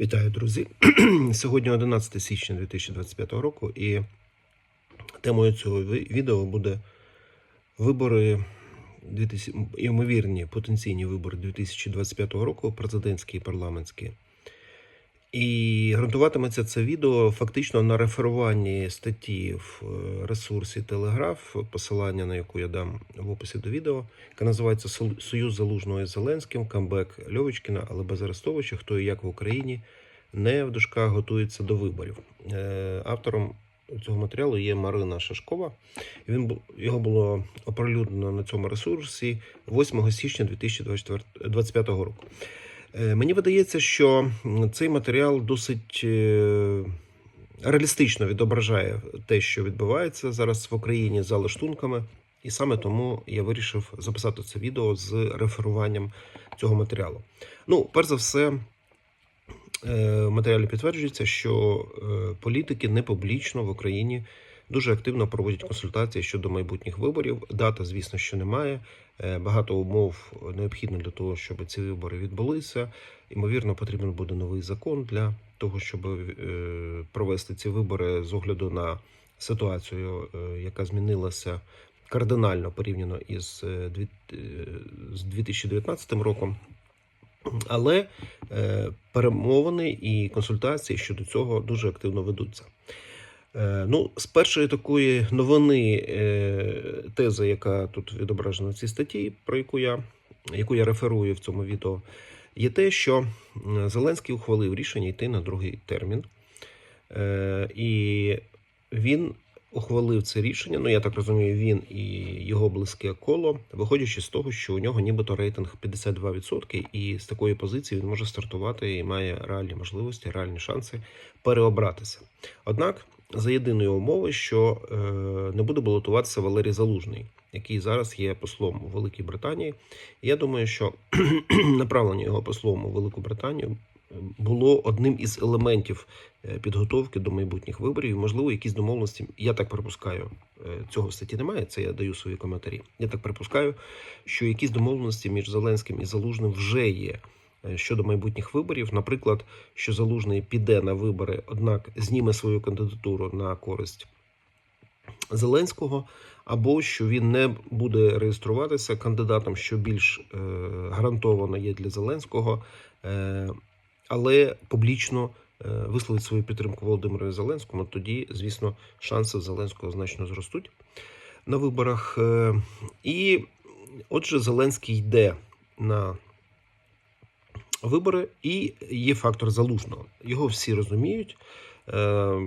Вітаю, друзі! Сьогодні 11 січня 2025 року, і темою цього відео буде вибори 2000, ймовірні потенційні вибори 2025 року, президентські і парламентські. І ґрунтуватиметься це відео фактично на реферуванні статті в е, ресурсі Телеграф, посилання на яку я дам в описі до відео, яка називається «Сол- Союз Залужного із Зеленським, камбек Льовочкіна, але без Арестовича, хто і як в Україні не в дужках готується до виборів. Е, Автором цього матеріалу є Марина Шашкова. Він його було оприлюднено на цьому ресурсі 8 січня 2025 року. Е, Мені видається, що цей матеріал досить е, реалістично відображає те, що відбувається зараз в Україні за лаштунками, і саме тому я вирішив записати це відео з реферуванням цього матеріалу. Ну, перш за все, е, в матеріалі підтверджується, що політики не публічно в Україні дуже активно проводять консультації щодо майбутніх виборів. Дата, звісно, що немає. Е, Багато умов необхідно для того, щоб ці вибори відбулися. Ймовірно, потрібен буде новий закон для того, щоб е, провести ці вибори з огляду на ситуацію, е, яка змінилася кардинально порівняно із е, дві- е, з 2019 роком. Але перемовини і консультації щодо цього дуже активно ведуться. Е, Ну, з першої такої новини е, тези, яка тут відображена в цій статті, про яку я, яку я реферую в цьому відео, є те, що Зеленський ухвалив рішення йти на другий термін. Е, І він ухвалив це рішення. Ну, я так розумію, він і його близьке коло, виходячи з того, що у нього нібито рейтинг 52%, і з такої позиції він може стартувати і має реальні можливості, реальні шанси переобратися. Однак, за єдиної умови, що е, не буде балотуватися Валерій Залужний, який зараз є послом у Великій Британії. Я думаю, що направлення його послом у Велику Британію було одним із елементів е, підготовки до майбутніх виборів. Можливо, якісь домовленості. Я так припускаю, е, цього в статті немає. Це я даю свої коментарі. Я так припускаю, що якісь домовленості між Зеленським і Залужним вже є. Е, Щодо майбутніх виборів, наприклад, що Залужний піде на вибори, однак зніме свою кандидатуру на користь Зеленського, або що він не буде реєструватися кандидатом, що більш е, гарантовано є для Зеленського, е, але публічно висловить свою підтримку Володимиру Зеленському. Тоді, звісно, шанси Зеленського значно зростуть на виборах. І отже, Зеленський йде на вибори, і є фактор залужного. Його всі розуміють. Е,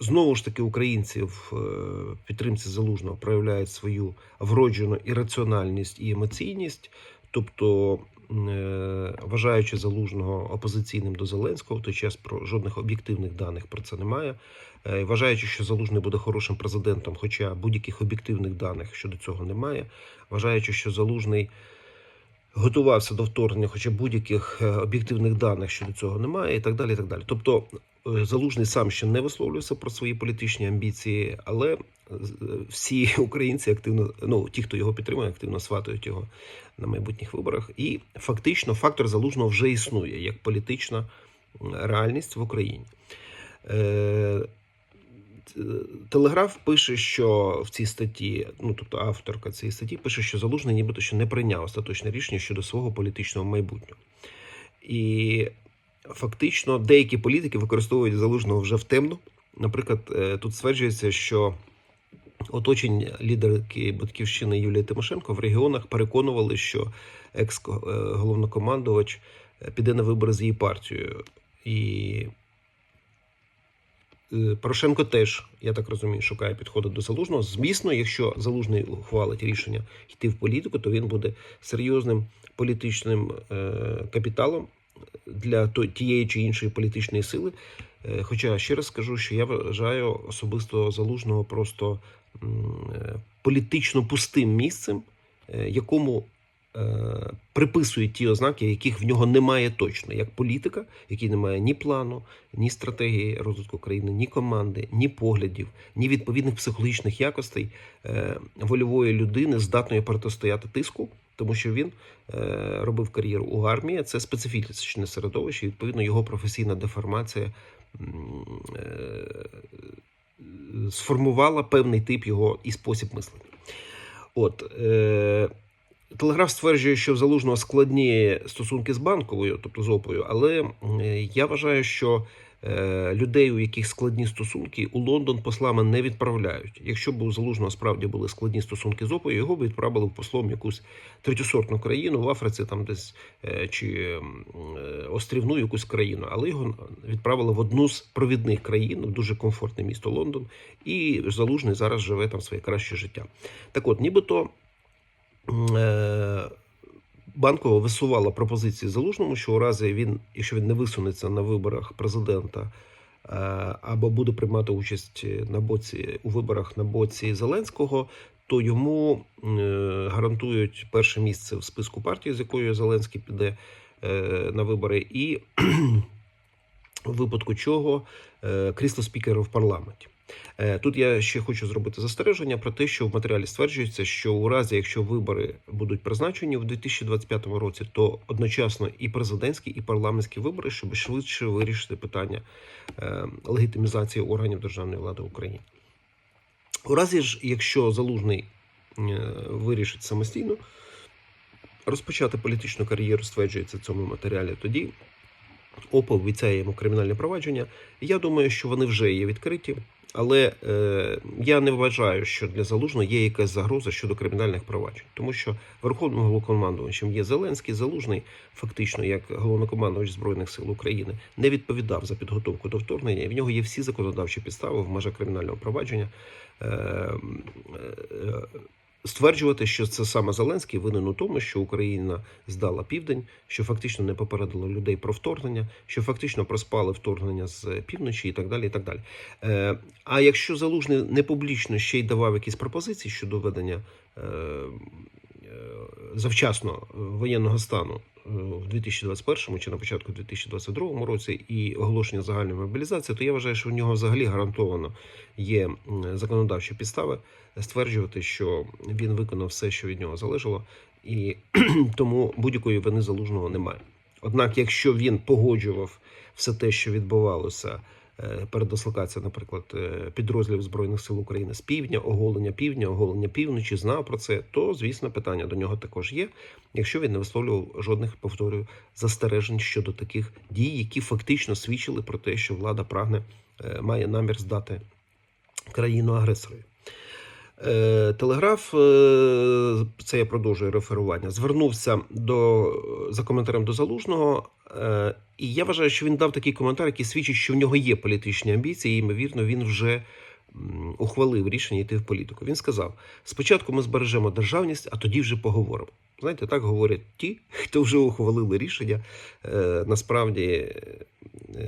Знову ж таки, українці в е, підтримці залужного проявляють свою вроджену ірраціональність і емоційність, тобто е, вважаючи залужного опозиційним до Зеленського, в той час про жодних об'єктивних даних про це немає. Вважаючи, що залужний буде хорошим президентом, хоча будь-яких об'єктивних даних щодо цього немає. Вважаючи, що залужний готувався до вторгнення, хоча будь-яких е, об'єктивних даних щодо цього немає, і так далі. І так далі. Тобто е, Залужний сам ще не висловлювався про свої політичні амбіції, але е, всі українці активно, ну ті, хто його підтримує, активно сватають його на майбутніх виборах. І фактично фактор залужного вже існує як політична реальність в Україні. Е, Телеграф пише, що в цій статті, ну тобто авторка цієї статті, пише, що залужний нібито що не прийняв остаточне рішення щодо свого політичного майбутнього. І фактично деякі політики використовують залужного вже в темну. Наприклад, е, тут стверджується, що оточення лідерки батьківщини Юлії Тимошенко в регіонах переконували, що екс-головнокомандувач е, піде на вибори з її партією. І е, Порошенко теж, я так розумію, шукає підходу до залужного. Звісно, якщо залужний ухвалить рішення йти в політику, то він буде серйозним політичним е, капіталом для тієї чи іншої політичної сили. Е, Хоча ще раз скажу, що я вважаю особисто залужного просто е, політично пустим місцем, е, якому е, приписують ті ознаки, яких в нього немає точно, як політика, який не має ні плану, ні стратегії розвитку країни, ні команди, ні поглядів, ні відповідних психологічних якостей е, вольової людини, здатної протистояти тиску тому що він е, робив кар'єру у армії. Це специфічне середовище, відповідно, його професійна деформація е, сформувала певний тип його і спосіб мислення. От, е, Телеграф стверджує, що в залужного складні стосунки з банковою, тобто з ОПою, але я вважаю, що е, людей, у яких складні стосунки, у Лондон послами не відправляють. Якщо б у залужного справді були складні стосунки з ОПою, його б відправили в послом в якусь третьосортну країну в Африці, там десь е, чи е, острівну якусь країну, але його відправили в одну з провідних країн, в дуже комфортне місто Лондон, і залужний зараз живе там своє краще життя. Так от, нібито. Е, Банкова висувала пропозиції залужному, що у разі він, якщо він не висунеться на виборах президента е, або буде приймати участь на боці у виборах на боці Зеленського, то йому е, гарантують перше місце в списку партії, з якою Зеленський піде на вибори, і в випадку чого крісло спікера в парламенті. Е, Тут я ще хочу зробити застереження про те, що в матеріалі стверджується, що у разі, якщо вибори будуть призначені в 2025 році, то одночасно і президентські, і парламентські вибори, щоб швидше вирішити питання е, легітимізації органів державної влади в Україні. У разі ж, якщо залужний е, вирішить самостійно розпочати політичну кар'єру, стверджується в цьому матеріалі, тоді ОПА обіцяє йому кримінальне провадження. Я думаю, що вони вже є відкриті, але е, я не вважаю, що для залужного є якась загроза щодо кримінальних проваджень, тому що верховним головнокомандувачем є Зеленський, залужний, фактично, як головнокомандувач збройних сил України, не відповідав за підготовку до вторгнення. І в нього є всі законодавчі підстави в межах кримінального провадження. Е, е, Стверджувати, що це саме Зеленський винен у тому, що Україна здала південь, що фактично не попередила людей про вторгнення, що фактично проспали вторгнення з півночі і так далі. І так далі. Е, а якщо залужний не публічно ще й давав якісь пропозиції щодо введення е, е, завчасно воєнного стану е, в 2021 чи на початку 2022 році і оголошення загальної мобілізації, то я вважаю, що в нього взагалі гарантовано є законодавчі підстави стверджувати, що він виконав все, що від нього залежало, і тому будь-якої вини залужного немає. Однак, якщо він погоджував все те, що відбувалося е, передислокація, наприклад, е, підрозділів збройних сил України з півдня, оголення півдня, оголення півночі, знав про це, то звісно питання до нього також є. Якщо він не висловлював жодних повторюю застережень щодо таких дій, які фактично свідчили про те, що влада прагне е, має намір здати країну агресорою. Е, Телеграф, е, це я продовжую реферування, звернувся до за коментарем до залужного, е, і я вважаю, що він дав такий коментар, який свідчить, що в нього є політичні амбіції, і ймовірно, він вже ухвалив рішення йти в політику. Він сказав: спочатку ми збережемо державність, а тоді вже поговоримо. Знаєте, так говорять ті, хто вже ухвалили рішення. Насправді,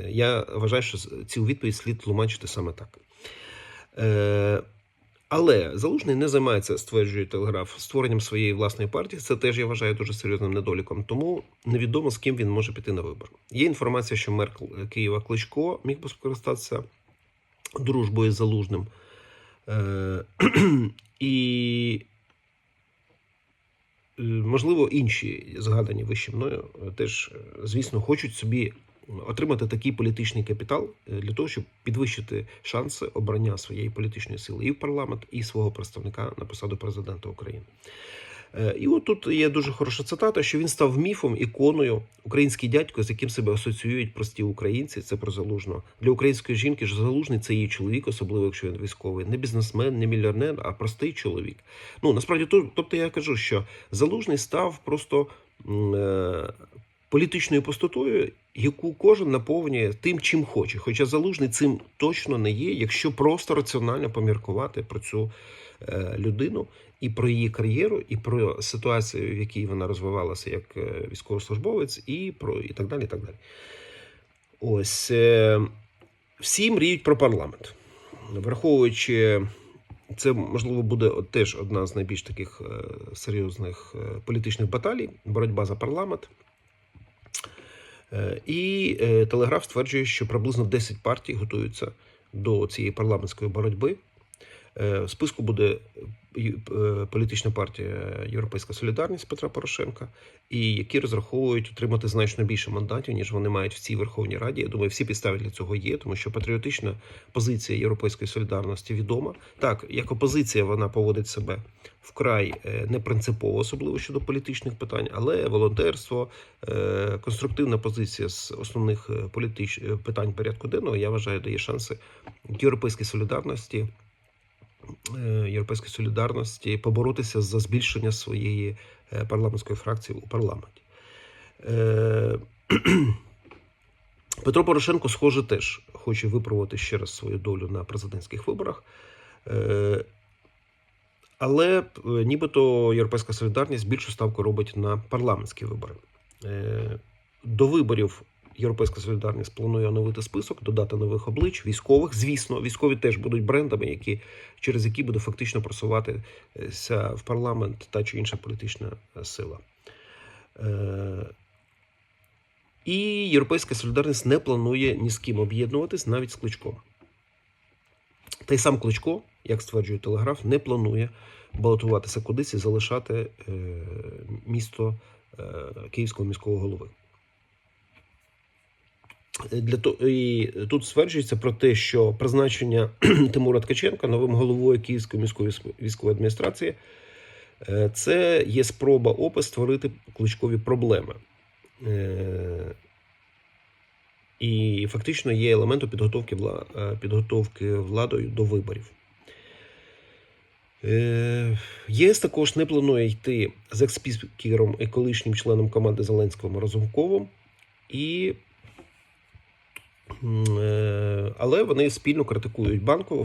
я вважаю, що цю відповідь слід тлумачити саме так. Але Залужний не займається, стверджує телеграф, створенням своєї власної партії. Це теж я вважаю дуже серйозним недоліком. Тому невідомо з ким він може піти на вибор. Є інформація, що мер Києва Кличко міг би скористатися дружбою з залужним. Е, і е, можливо інші згадані вище мною е, теж, звісно, хочуть собі отримати такий політичний капітал е, для того, щоб підвищити шанси обрання своєї політичної сили і в парламент, і свого представника на посаду президента України. Е, І от тут є дуже хороша цитата, що він став міфом, іконою, український дядько, з яким себе асоціюють прості українці. Це про залужного для української жінки. ж залужний це її чоловік, особливо якщо він військовий, не бізнесмен, не мільйонер, а простий чоловік. Ну насправді, то- тобто я кажу, що залужний став просто е, політичною пустотою, яку кожен наповнює тим, чим хоче. Хоча залужний цим точно не є, якщо просто раціонально поміркувати про цю е, людину і про її кар'єру, і про ситуацію, в якій вона розвивалася як е, військовослужбовець, і про і так далі. І так далі. Ось е, всі мріють про парламент, враховуючи. Це можливо буде теж одна з найбільш таких серйозних політичних баталій боротьба за парламент. Е, І е, Телеграф стверджує, що приблизно 10 партій готуються до цієї парламентської боротьби. Е, В списку буде політична партія Європейська Солідарність Петра Порошенка, і які розраховують отримати значно більше мандатів, ніж вони мають в цій Верховній Раді. Я думаю, всі підстави для цього є, тому що патріотична позиція Європейської солідарності відома. Так, як опозиція вона поводить себе вкрай е, непринципово, особливо щодо політичних питань, але волонтерство, е, конструктивна позиція з основних е, політич... е, питань порядку денного, я вважаю, дає шанси європейській солідарності. Е, Європейської солідарності поборотися за збільшення своєї е, парламентської фракції у парламенті. Е, Петро Порошенко, схоже, теж хоче випробувати ще раз свою долю на президентських виборах. Але нібито Європейська солідарність більшу ставку робить на парламентські вибори. До виборів Європейська солідарність планує оновити список, додати нових облич, військових. Звісно, військові теж будуть брендами, які, через які буде фактично просуватися в парламент та чи інша політична сила. Е, І Європейська солідарність не планує ні з ким об'єднуватись, навіть з Кличком. Та сам Кличко, як стверджує Телеграф, не планує балотуватися кудись і залишати е, місто е, Київського міського голови. Для то, і тут стверджується про те, що призначення Тимура Ткаченка новим головою Київської міської військової адміністрації е, це є спроба ОПИ створити кличкові проблеми. Е, І фактично є елементом підготовки, е, підготовки владою до виборів. ЄС також не планує йти з експікером і колишнім членом команди Зеленського Разумковим. І, але вони спільно критикують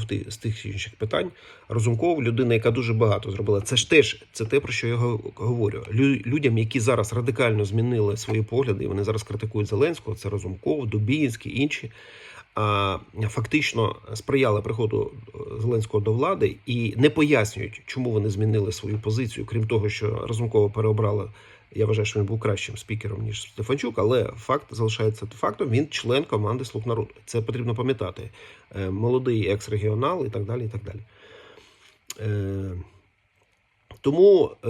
ти- з тих інших питань. Разумков людина, яка дуже багато зробила. Це ж теж це те, про що я говорю. Лю- Людям, які зараз радикально змінили свої погляди, і вони зараз критикують Зеленського, це Разумков, Дубінський, інші. А фактично сприяли приходу е, Зеленського до влади і не пояснюють, чому вони змінили свою позицію, крім того, що Разумкова переобрали. Я вважаю, що він був кращим спікером ніж Стефанчук, але факт залишається фактом. Він член команди Слуг народу. Це потрібно пам'ятати. Е, Молодий екс-регіонал і так далі. І так далі. Е, Тому е,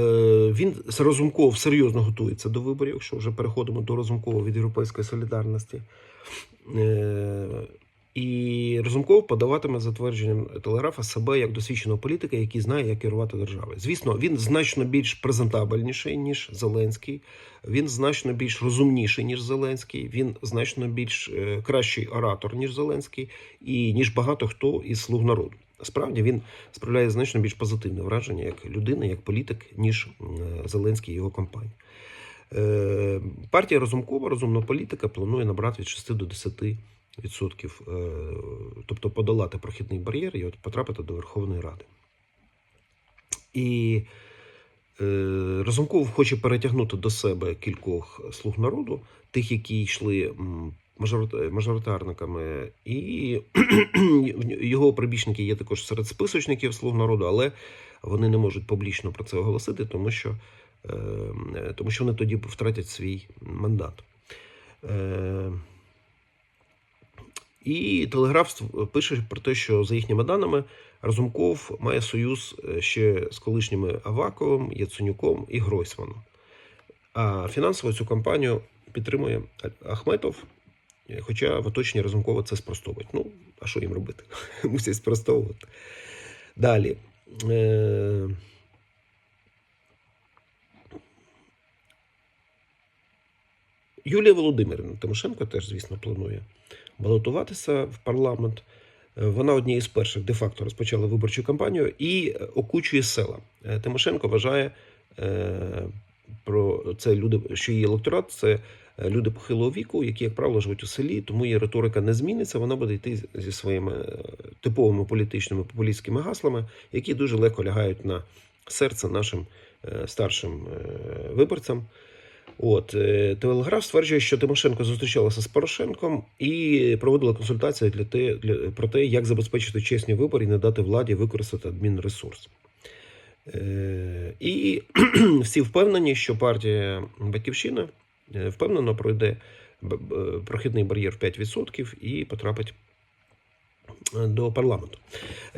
він Разумков серйозно готується до виборів, якщо вже переходимо до Разумкова від Європейської солідарності. І Разумков подаватиме за твердженням телеграфа себе як досвідченого політика, який знає, як керувати державою. Звісно, він значно більш презентабельніший, ніж Зеленський. Він значно більш розумніший, ніж Зеленський. Він значно більш е, кращий оратор, ніж Зеленський, і ніж багато хто із слуг народу. Справді він справляє значно більш позитивне враження як людина, як політик, ніж е, Зеленський і його компанія. Е, Партія Разумкова, розумна політика, планує набрати від 6 до 10 відсотків, е, тобто подолати прохідний бар'єр і от потрапити до Верховної Ради. І е, Разумков хоче перетягнути до себе кількох слуг народу, тих, які йшли мажоритарниками, і його прибічники є також серед списочників слуг народу, але вони не можуть публічно про це оголосити, тому що, е, тому що вони тоді втратять свій мандат. І Телеграф пише про те, що за їхніми даними Разумков має союз е, ще з колишніми Аваковим, Яценюком і Гройсманом. А фінансово цю кампанію підтримує Ахметов, е, хоча в оточенні Разумкова це спростовують. Ну, а що їм робити? Мусять спростовувати. Далі. Е, Юлія Володимирівна Тимошенко теж, звісно, планує балотуватися в парламент. Е, Вона однією з перших де-факто розпочала виборчу кампанію і е, окучує села. Е, Тимошенко вважає про це люди, що її електорат це люди похилого віку, які, як правило, живуть у селі, тому її риторика не зміниться. Вона буде йти зі своїми типовими політичними популістськими гаслами, які дуже легко лягають на серце нашим старшим виборцям. От е, Телеграф стверджує, що Тимошенко зустрічалася з Порошенком і проводила консультації для те, для, про те, як забезпечити чесні вибори і не дати владі використати адмінресурс. Е, і всі впевнені, що партія Батьківщина е, впевнено пройде прохідний бар'єр в 5% і потрапить до парламенту.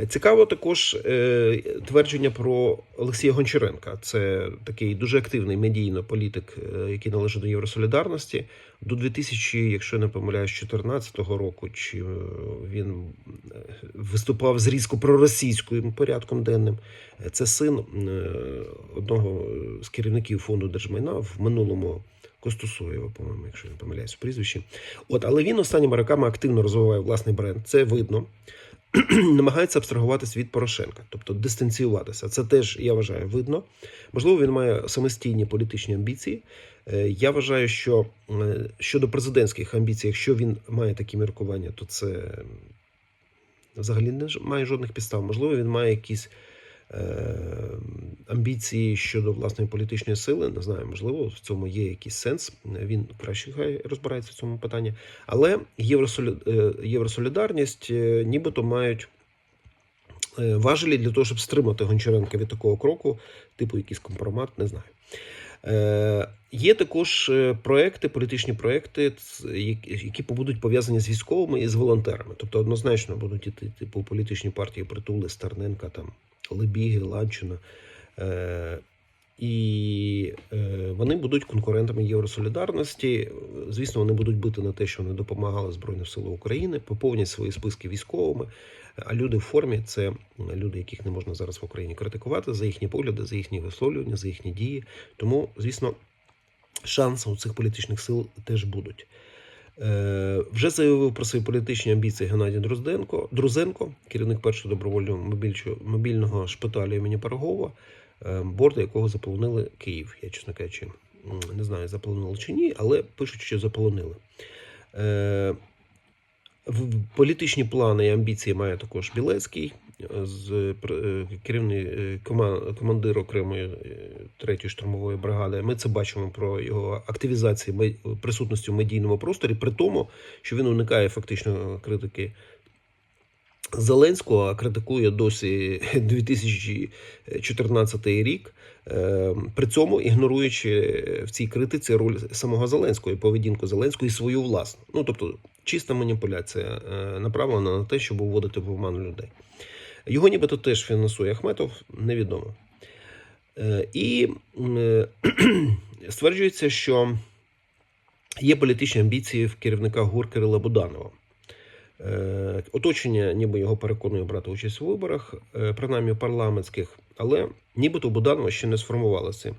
Цікаво також е, твердження про Олексія Гончаренка. Це такий дуже активний медійно політик, е, який належить до Євросолідарності. До 2000, якщо не помиляюсь, 2014 року, чи е, він виступав з різко проросійським порядком денним. Це син одного з керівників фонду держмайна в минулому Костусоєва, по-моєму, якщо я не помиляюсь в прізвищі. От, але він останніми роками активно розвиває власний бренд. Це видно. Намагається абстрагуватись від Порошенка, тобто дистанціюватися. Це теж я вважаю видно. Можливо, він має самостійні політичні амбіції. Е, Я вважаю, що е, щодо президентських амбіцій, якщо він має такі міркування, то це взагалі не має жодних підстав. Можливо, він має якісь амбіції щодо власної політичної сили. Не знаю, можливо, в цьому є якийсь сенс. Він краще хай розбирається в цьому питанні. Але е, Євросолідарність е, нібито мають е, важелі для того, щоб стримати Гончаренка від такого кроку, типу якийсь компромат, не знаю. Е, Є також е, проекти, політичні проекти, які будуть пов'язані з військовими і з волонтерами. Тобто однозначно будуть іти типу політичні партії Притули, Стерненка, там Лебіги, Ланчина. Е, і е, вони будуть конкурентами Євросолідарності. Звісно, вони будуть бити на те, що вони допомагали Збройним силам України, поповнять свої списки військовими. А люди в формі це люди, яких не можна зараз в Україні критикувати за їхні погляди, за їхні висловлювання, за їхні дії. Тому, звісно, шанси у цих політичних сил теж будуть. Е, вже заявив про свої політичні амбіції Геннадій Дрозденко, Друзенко, керівник першого добровольного мобільного шпиталю імені Пирогова, е, борди якого заполонили Київ. Я, чесно кажучи, не знаю, заполонили чи ні, але пишуть, що заполонили. Е, Політичні плани і амбіції має також Білецький, з пр- е, керівний е, кома- командир окремої е, третьої штурмової бригади. Ми це бачимо про його активізацію присутності в медійному просторі, при тому, що він уникає фактично критики Зеленського, критикує досі 2014 рік, е, при цьому ігноруючи в цій критиці роль самого Зеленського і поведінку Зеленського і свою власну. Ну тобто чиста маніпуляція е, направлена на те, щоб уводити в оману людей. Його нібито теж фінансує Ахметов, невідомо. Е, І е, стверджується, що є політичні амбіції в керівника ГУР Кирила Буданова. Е, Оточення, ніби його переконує брати участь у виборах, принаймні парламентських, але нібито Буданова ще не сформувалося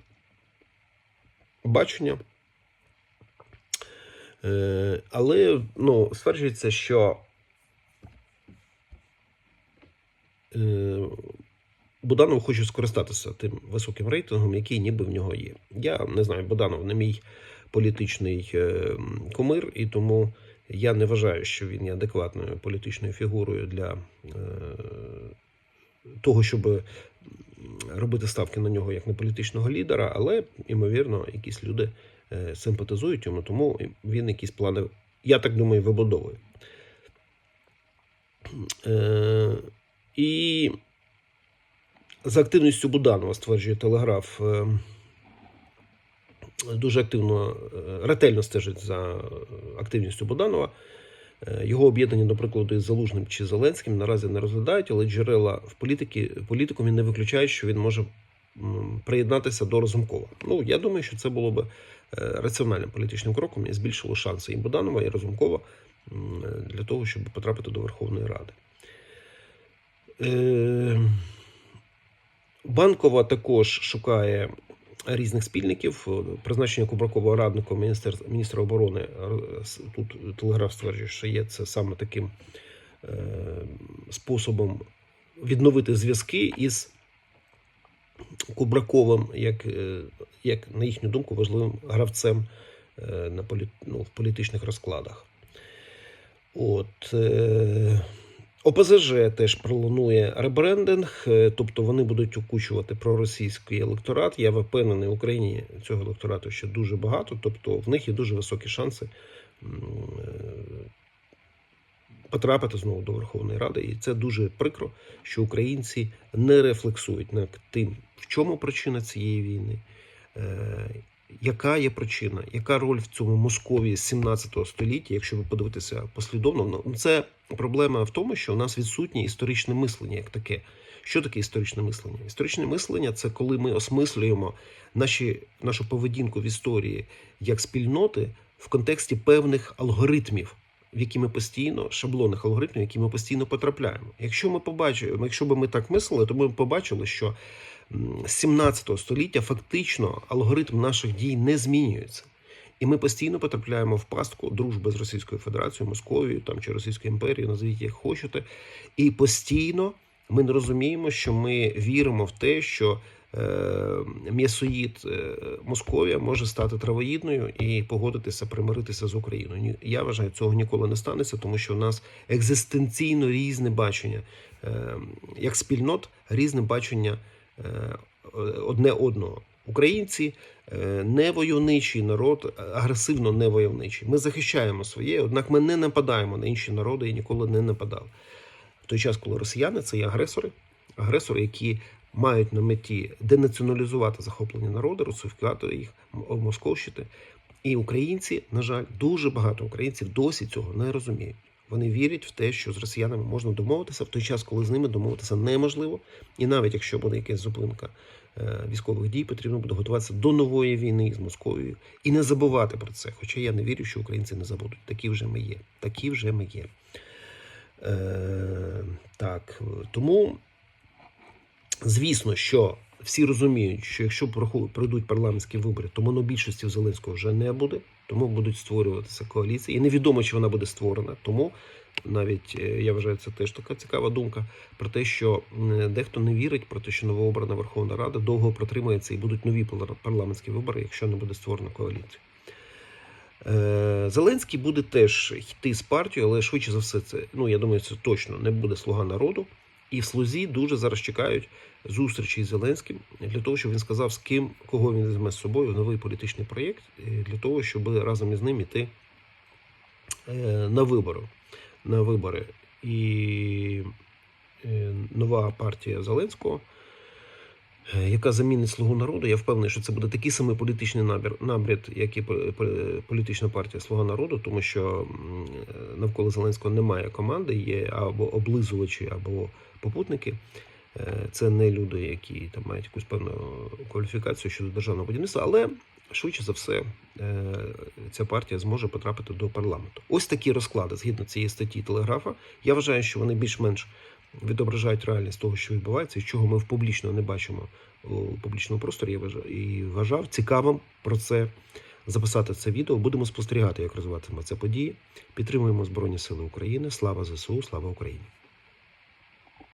бачення. Але ну, стверджується, що е, Буданов хоче скористатися тим високим рейтингом, який ніби в нього є. Я не знаю, Буданов не мій політичний е, кумир, і тому я не вважаю, що він є адекватною політичною фігурою для е, того, щоб робити ставки на нього як на політичного лідера, але, ймовірно, якісь люди е, симпатизують йому, тому він якісь плани, я так думаю, вибудовує. І за активністю Буданова стверджує Телеграф. е, Дуже активно, е, ретельно стежить за е, активністю Буданова. Його об'єднання, до прикладу, із Залужним чи Зеленським наразі не розглядають, але джерела в політики, політикумі не виключають, що він може приєднатися до Разумкова. Ну, я думаю, що це було би раціональним політичним кроком і збільшило шанси і Буданова, і Разумкова м, для того, щоб потрапити до Верховної Ради. Е, Банкова також шукає різних спільників. Призначення Кубракова радником міністр, міністра оборони е, тут телеграф стверджує, що є це саме таким е, способом відновити зв'язки із Кубраковим, як, як на їхню думку, важливим гравцем на полі, ну, в політичних розкладах. От, ОПЗЖ теж планує ребрендинг, е, тобто вони будуть окучувати проросійський електорат. Я впевнений, в Україні цього електорату ще дуже багато, тобто в них є дуже високі шанси е, потрапити знову до Верховної Ради. І це дуже прикро, що українці не рефлексують над тим, в чому причина цієї війни, е, яка є причина, яка роль в цьому Московії з 17 століття, якщо ви подивитеся послідовно, ну це проблема в тому, що у нас відсутнє історичне мислення як таке. Що таке історичне мислення? Історичне мислення це коли ми осмислюємо наші, нашу поведінку в історії як спільноти в контексті певних алгоритмів, в які ми постійно, шаблонних алгоритмів, в які ми постійно потрапляємо. Якщо ми побачимо, якщо би ми так мислили, то ми побачили, що 17 століття фактично алгоритм наших дій не змінюється. І ми постійно потрапляємо в пастку дружби з Російською Федерацією, Московією там чи Російською імперією, назвіть як хочете. І постійно ми не розуміємо, що ми віримо в те, що е, м'ясоїд е, Московія може стати травоїдною і погодитися, примиритися з Україною. Я вважаю, цього ніколи не станеться, тому що у нас екзистенційно різне бачення, е, як спільнот, різне бачення одне одного. Українці е, не войовничий народ, агресивно не войовничий. Ми захищаємо своє, однак ми не нападаємо на інші народи і ніколи не нападали. В той час, коли росіяни це є агресори, агресори, які мають на меті денаціоналізувати захоплені народи, русифікувати їх, московщити. І українці, на жаль, дуже багато українців досі цього не розуміють. Вони вірять в те, що з росіянами можна домовитися в той час, коли з ними домовитися неможливо. І навіть якщо буде якась зупинка е, військових дій, потрібно буде готуватися до нової війни з Московією і не забувати про це. Хоча я не вірю, що українці не забудуть. Такі вже ми є. Такі вже ми є. Е, так, тому, звісно, що всі розуміють, що якщо пройдуть парламентські вибори, то монобільшості в Зеленського вже не буде, тому будуть створюватися коаліції. І невідомо, чи вона буде створена. Тому навіть е, я вважаю, це теж така цікава думка про те, що дехто не вірить про те, що новообрана Верховна Рада довго протримається і будуть нові парламентські вибори, якщо не буде створена коаліція. Е, Зеленський буде теж йти з партією, але швидше за все, це ну я думаю, це точно не буде слуга народу. І в слузі дуже зараз чекають зустрічі з Зеленським для того, щоб він сказав, з ким кого він візьме з собою в новий політичний проєкт, е, для того, щоб разом із ним іти е, на вибори. На вибори. І е, нова партія Зеленського яка замінить слугу народу. Я впевнений, що це буде такий самий політичний набір, набрід, як і по- по- політична партія Слуга народу, тому що навколо Зеленського немає команди, є або облизувачі, або попутники. Е, Це не люди, які там мають якусь певну кваліфікацію щодо державного будівництва, але швидше за все е, ця партія зможе потрапити до парламенту. Ось такі розклади згідно цієї статті телеграфа. Я вважаю, що вони більш-менш відображають реальність того, що відбувається, і чого ми в публічно не бачимо у публічному просторі. Я вважав і вважав цікавим про це записати це відео. Будемо спостерігати, як розвиватиме ця подія. Підтримуємо Збройні Сили України. Слава ЗСУ, слава Україні!